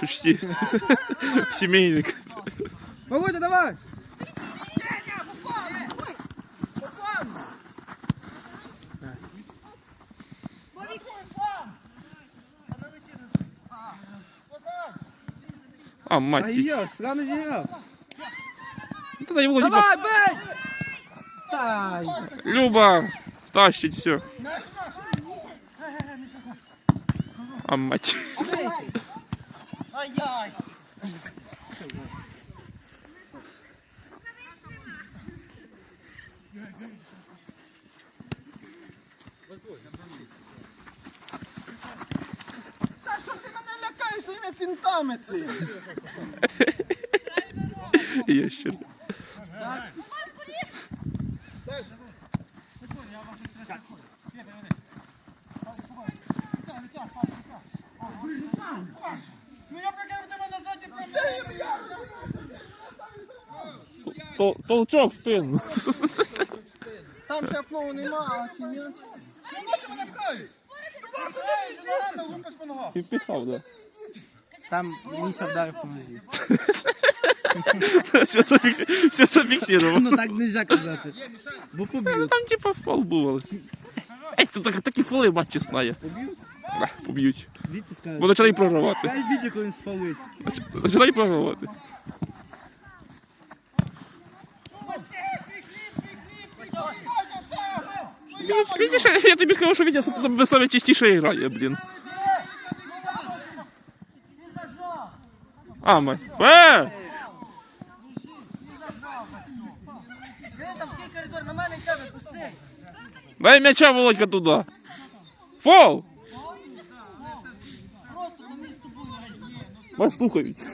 почти. Сімейник. Володя, давай! А, А мать. її. я, срано зіграв. Ну, Тоді Володя. Давай, бей! Тай! Люба, тащить все. А мать. Ай-яй! Та що ти мене лякаєш своїми фінтами цими? Є ще. Ну я прикрив тебе назад і промив. Тол- Толчок в спину. Там шефного нема, а чи ні? Ну ноги мене пхають. Ну пхаєш, ногами, лупиш по ногах. Ти впіхав, да. Там Міша вдарив по нозі. Все, зафікс... Все зафіксировано. Ну так нельзя казати. Бо Ну поб'ють. там типа фол був. Ей, це так, такі фоли матчі знає. Поб'ють? Да, поб'ють. Бо почали він сфалить. Почали програвати. Видиш, я тобі сказав, що Вітя тебе саме частіше грає, блін. А, май. Е! Там на. Дай м'яча, Володька, туди. Фол! Вас слухають.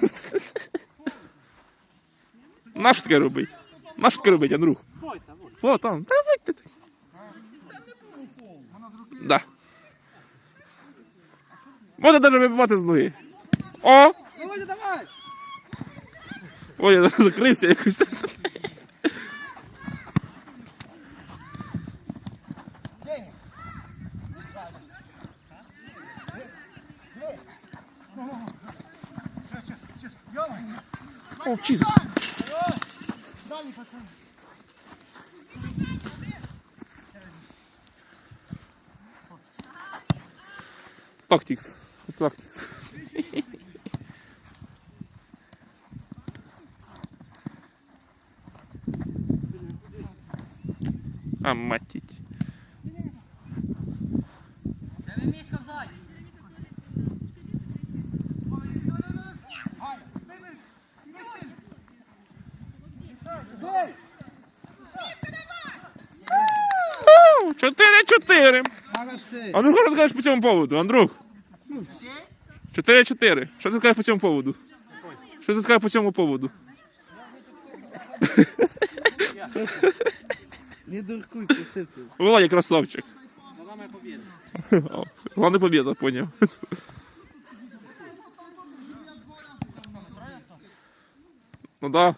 Наш таке робить? Наш таке робить, Андрюх? О, там. Та вийти ти. Да. Можна навіть вибивати з ноги. О! Володя, давай! Ой, я закрився якось. Jesus. Далі, пацани. Тактикс. Тактикс. Амматить. 4-4. А ну що скажеш по цьому поводу, Андрух? 4-4. Ну, що ти скажеш по цьому поводу? Що ти скажеш по цьому поводу? Не дуркуй, посипи. Володя красавчик. Главная победа. Главная победа, понял. Ну да.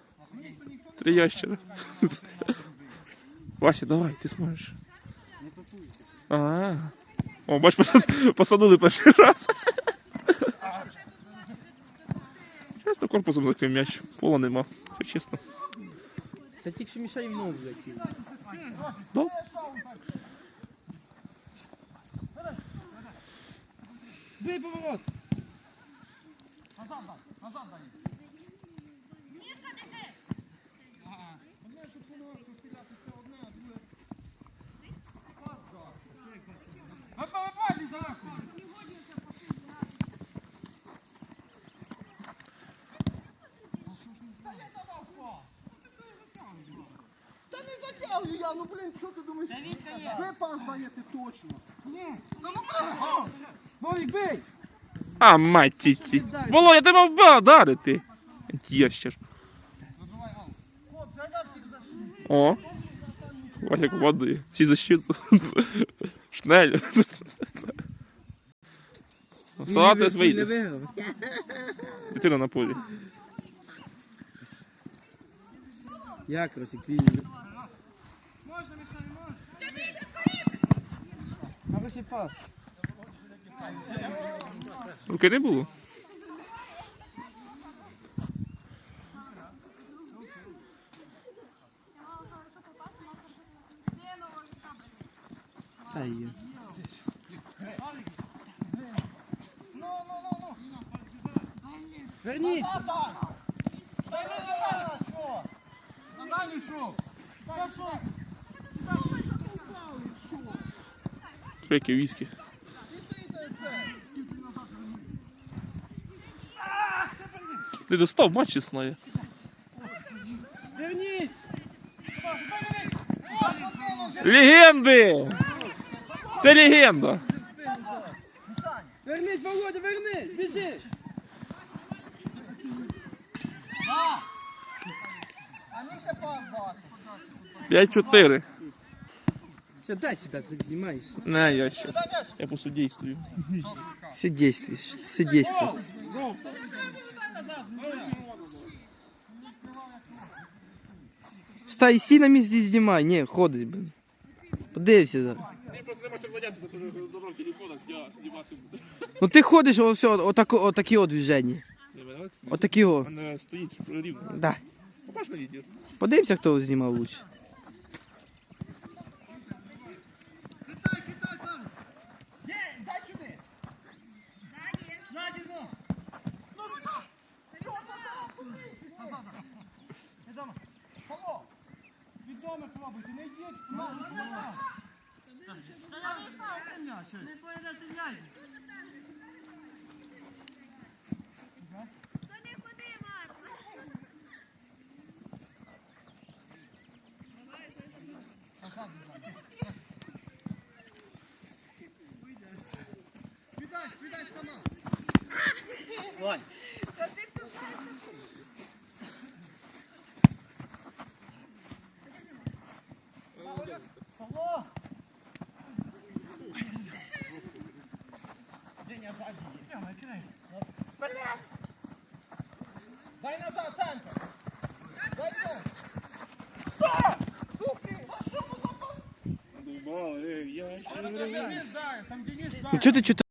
Три ящера. Вася, давай, ти сможешь. А. О, бач, посадили перший раз. Чесно, корпусом закрив м'яч. Пола нема, все чесно. Та тільки що Міша і в ногу влетів. Да? Бий поворот! Та не затягую я, ну блін, що ти думаєш? Ви пас даєте точно. Ні, та ну блін. Вовік, бий! А, мать тіті. Володя, ти мав ба дарити. Ящер. О. Вася командує. Всі защиту. Шнель. Салати Не вийде. Дитина на полі. Як розіквінили? Хороший пас. Руки не було? Та її. Верніться! Надалі що? Треки віскі. Ти достав матч існує. Верніться! Легенди! Це легенда. Вернись, Володя, вернись. Біжи. А мені ще пас дати. 5-4. Все, дай сюда, ты знімаєш. Не, я ще. Дай м'яч. Я посудействую. Все действуешь, все действует. Стай, сі на місці знімай, ні, ходить, блин. Подивися зараз. Можу зайнятися, то забрав телефон, знімати буду. Ну ти ходиш ось от, отако, отакі от движення. Отакі о. мене стоїть рівно. Да. Побач на відео. Подивимося, хто знімав лучше. Відомо пробуйте, не йдіть. Ну, ну, ну. Не поїдете м'яч. Віддай, віддай сама. Павло! Сзади. Дай назад, центр. Дай центр. Да! Духи! Пошел, що ви за Думав, я еще не там Денис, да! Чого ти чого